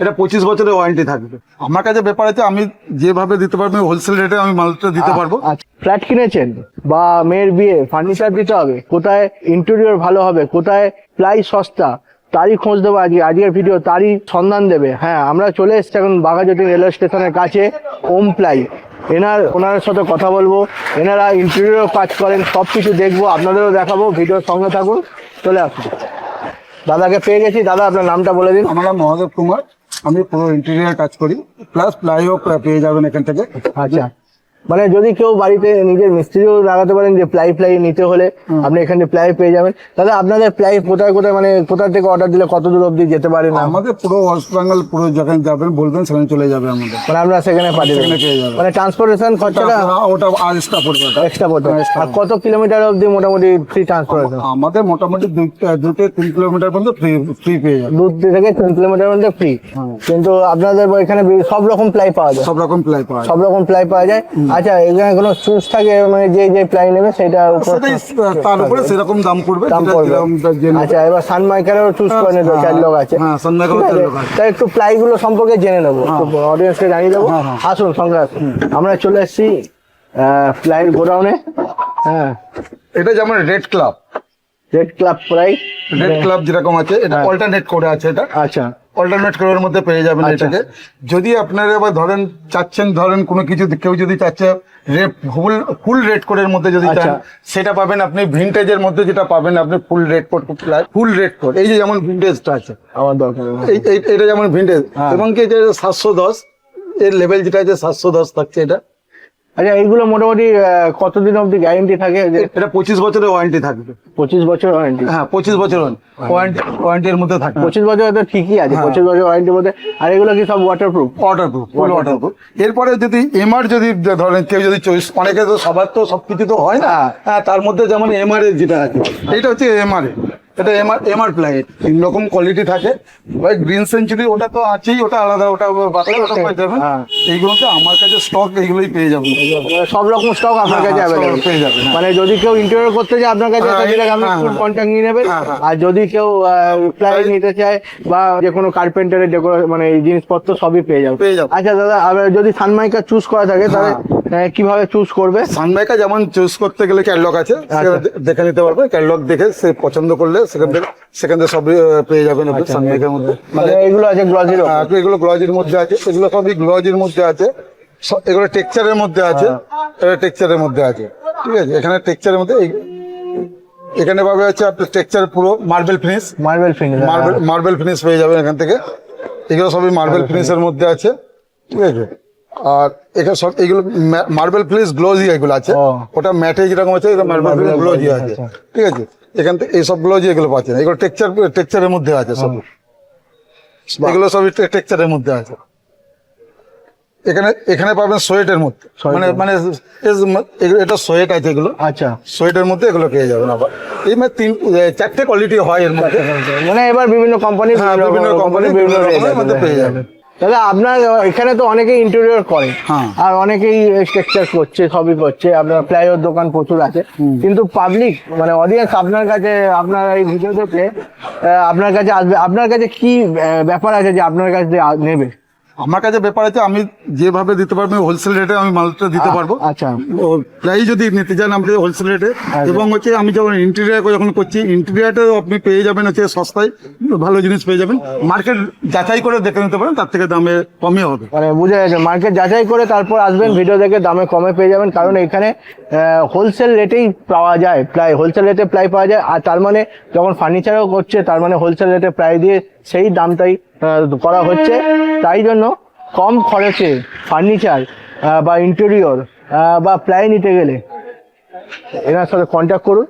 এটা পঁচিশ বছরের ওয়ারেন্টি থাকবে। আমার কাছে ব্যাপার আছে আমি যেভাবে দিতে পারব হোলসেল রেটে আমি মালটা দিতে পারব। ফ্ল্যাট কিনেছেন বা মেয়ের বিয়ে ফার্নিচার দিতে হবে কোথায় ইন্টেরিয়র ভালো হবে কোথায় প্লাই সস্তা তারই খোঁজ দেবো আজকে আজকের ভিডিও তারই সন্ধান দেবে। হ্যাঁ আমরা চলে এসছি এখন বাঘাযতীন রেলওয়ে স্টেশনের কাছে ওম প্লাই এনার ওনার সাথে কথা বলব এনারা ইন্টেরিয়র কাজ করেন সব কিছু দেখব আপনাদেরও দেখাবো ভিডিওর সঙ্গে থাকুন চলে আসুন। দাদাকে পেয়ে গেছি দাদা আপনার নামটা বলে দিন। আমার নাম মহাদেব কুমার। আমি পুরো ইন্টেরিয়ার কাজ করি প্লাস প্লাইও পেয়ে যাবেন এখান থেকে। আচ্ছা। মানে যদি কেউ বাড়িতে নিজের মিস্ত্রিও লাগাতে পারেন যে প্লাই ফ্লাই নিতে হলে আপনি এখানে প্লাই পেয়ে যাবেন। দাদা আপনাদের প্লাই কোথায় কোথায় মানে কোথা থেকে অর্ডার দিলে কত দূর অবধি যেতে পারে না? আমাদের পুরো ওয়েস্ট বেঙ্গল পুরো যেখানে যাবেন বলবেন সেখানে চলে যাবে আমাদের। মানে আমরা সেখানে পাঠিয়ে সেখানে পেয়ে দেবো যাবেন। মানে ট্রান্সপোর্টেশন খরচাটা ওটা আর এক্সট্রা পড়বে। এক্সট্রা পড়তে হবে। আর কত কিলোমিটার অবধি মোটামুটি ফ্রি ট্রান্সপোর্টেশন আমাদের মোটামুটি দুই দু থেকে তিন কিলোমিটার পর্যন্ত ফ্রি ফ্রি পেয়ে যাবে। দূর থেকে তিন কিলোমিটার মধ্যে ফ্রি কিন্তু আপনাদের এখানে সব রকম প্লাই পাওয়া যায়। সব রকম প্লাই পাওয়া যায়। সব রকম প্লাই পাওয়া যায়। আচ্ছা এখানে কোনো চুজ থাকে মানে যে যে প্লাই নেবে সেটা উপর তার উপরে সেরকম দাম পড়বে দাম পড়বে। আচ্ছা এবার সানমাইকারও চুজ করে নেবে হ্যাঁ, চার লোক আছে। হ্যাঁ, সানমাইকারও চার লোক আছে। তাই একটু প্লাই গুলো সম্পর্কে জেনে নেব অডিয়েন্সকে জানিয়ে দেবো। হ্যাঁ, হ্যাঁ। আসুন সঙ্গে আসুন। আমরা চলে এসেছি প্লাইয়ের গোডাউনে হ্যাঁ। এটা যেমন রেড ক্লাব রেড ক্লাব প্রাই রেড ক্লাব যেরকম আছে এটা হ্যাঁ। অল্টারনেট করে আছে এটা। আচ্ছা। অল্টারনেট করার মধ্যে পেয়ে যাবেন আচ্ছা। এটাকে যদি আপনারা এবার ধরেন চাচ্ছেন ধরেন কোনো কিছু কেউ যদি চাচ্ছে রেট ফুল ফুল রেড কোডের মধ্যে যদি চান আচ্ছা। সেটা পাবেন আপনি ভিন্টেজের মধ্যে যেটা পাবেন আপনি full red code full red code এই যে যেমন ভিন্টেজটা আছে আমার দরকার এটা যেমন ভিন্টেজ হ্যাঁ। এবং কি যে সাতশো দশ এর লেভেল যেটা আছে সাতশো দশ থাকছে এটা আচ্ছা এইগুলো মোটামুটি কতদিন অবধি গ্যারেন্টি থাকে? এটা পঁচিশ বছরের ওয়ারেন্টি থাকবে। পঁচিশ বছর ওয়ারেন্টি হ্যাঁ পঁচিশ বছর ওয়ারেন্টি ওয়ারেন্টির মধ্যে থাকে পঁচিশ বছর তো ঠিকই আছে হ্যাঁ। পঁচিশ বছর ওয়ারেন্টির মধ্যে। আর এগুলো কি সব waterproof waterproof full waterproof এরপরে যদি এমআর যদি ধরেন কেউ যদি চয়েস অনেকে তো সবার তো সবকিছু তো হয় না। হ্যাঁ। তার মধ্যে যেমন এমআর যেটা আছে এটা হচ্ছে এমআর এটা এমআর এমআর প্লাই তিন রকম কোয়ালিটি থাকে ওই গ্রিন সেঞ্চুরি ওটা তো আছেই ওটা আলাদা ওটা বাতাস ওটা পেয়ে যাবেন হ্যাঁ। এইগুলোতে আমার কাছে স্টক এইগুলোই পেয়ে যাবেন সব রকম স্টক আপনার হ্যাঁ, কাছে হ্যাঁ, অ্যাভেলেবল পেয়ে যাবেন, হ্যাঁ। মানে যদি কেউ ইন্টারভিউ করতে চায় আপনার কাছে হ্যাঁ, সেটাকে আপনি হ্যাঁ, ফুল হ্যাঁ। কন্ট্যাক্ট নিয়ে নেবেন হ্যাঁ, হ্যাঁ। আর যদি কেউ প্লাই নিতে চায় বা যে কোনো কার্পেন্টারের ডেকোর মানে এই জিনিসপত্র সবই পেয়ে যাবে। আচ্ছা দাদা যদি সানমাইকা চুজ করা থাকে তাহলে কীভাবে চুজ করবে? সানমাইকা যেমন চুজ করতে গেলে ক্যাটলগ আছে আচ্ছা। দেখে নিতে পারবে ক্যাটলগ দেখে সে পছন্দ করলে সেখান থেকে সেখান থেকে আহ, পেয়ে যাবেন আপনি সানমাইকার মধ্যে। মানে এগুলো আছে গ্লজির হ্যাঁ, এগুলো গ্লজির মধ্যে আছে এগুলো সবই গ্লজির মধ্যে আছে। এগুলো টেক্সচারের মধ্যে আছে এটা টেক্সচারের মধ্যে আছে। ঠিক আছে এখানে টেক্সচারের মধ্যে এখানে পাবে হচ্ছে আপনার টেক্সচার পুরো marble finish marble finish marble marble finish পেয়ে যাবেন এখান থেকে। এগুলো সবই মার্বেল ফিনিশের মধ্যে আছে। ঠিক আছে। আর এখানে সব এগুলো মার্বেল ফিনিশ গ্লোজি এগুলো আছে। ওটা ম্যাটে যেরকম আছে এটা মার্বেল ফিনিশ গ্লোজি আছে। ঠিক আছে? এখান থেকে এই সব গ্লোজি এগুলো পাচ্ছেন। এগুলো টেক্সচার টেক্সচারের মধ্যে আছে সব। এগুলো সবই টেক্সচারের মধ্যে আছে। এখানে এখানে পাবেন সোয়েটের মধ্যে। মানে মানে এটা সোয়েট আছে এগুলো। আচ্ছা। সোয়েটের মধ্যে এগুলো পেয়ে যাবেন আবার। এই মানে তিন চারটে কোয়ালিটি হয় এর মধ্যে। মানে এবার বিভিন্ন কোম্পানি হ্যাঁ, বিভিন্ন কোম্পানি বিভিন্ন পেয়ে যাবেন। দাদা আপনার এখানে তো অনেকেই ইন্টেরিয়র করে হ্যাঁ। আর অনেকেই স্ট্রাকচার করছে সবই করছে আপনার প্লাইওর দোকান প্রচুর আছে। কিন্তু পাবলিক মানে অডিয়েন্স আপনার কাছে আপনার এই ভিডিও দেখে আহ, আপনার কাছে আসবে আপনার কাছে কি ব্যাপার আছে যে আপনার কাছে নেবে? আমার কাছে ব্যাপার আছে আমি যেভাবে দিতে পারব হোলসেল রেটে আমি মালটা দিতে পারব। আচ্ছা। ও প্রায় যদি নিতে চান আপনি হোলসেল রেটে। এবং হচ্ছে আমি যখন ইন্টেরিয়ার যখন করছি ইন্টেরিয়ারটাও আপনি পেয়ে যাবেন হচ্ছে সস্তায় ভালো জিনিস পেয়ে যাবেন। মার্কেট যাচাই করে দেখে নিতে পারেন তার থেকে দামে কমই হবে। মানে বুঝে গেছে মার্কেট যাচাই করে তারপর আসবেন ভিডিও দেখে দামে কমে পেয়ে যাবেন কারণ এখানে হোলসেল রেটেই পাওয়া যায় প্রায় হোলসেল রেটে প্রায় পাওয়া যায় আর তার মানে যখন ফার্নিচারও করছে তার মানে হোলসেল রেটে প্রায় দিয়ে সেই দামটাই করা হচ্ছে। তাই জন্য কম খরচে ফার্নিচার বা ইন্টেরিয়র বা প্লাই নিতে গেলে এনার সাথে কন্ট্যাক্ট করুন।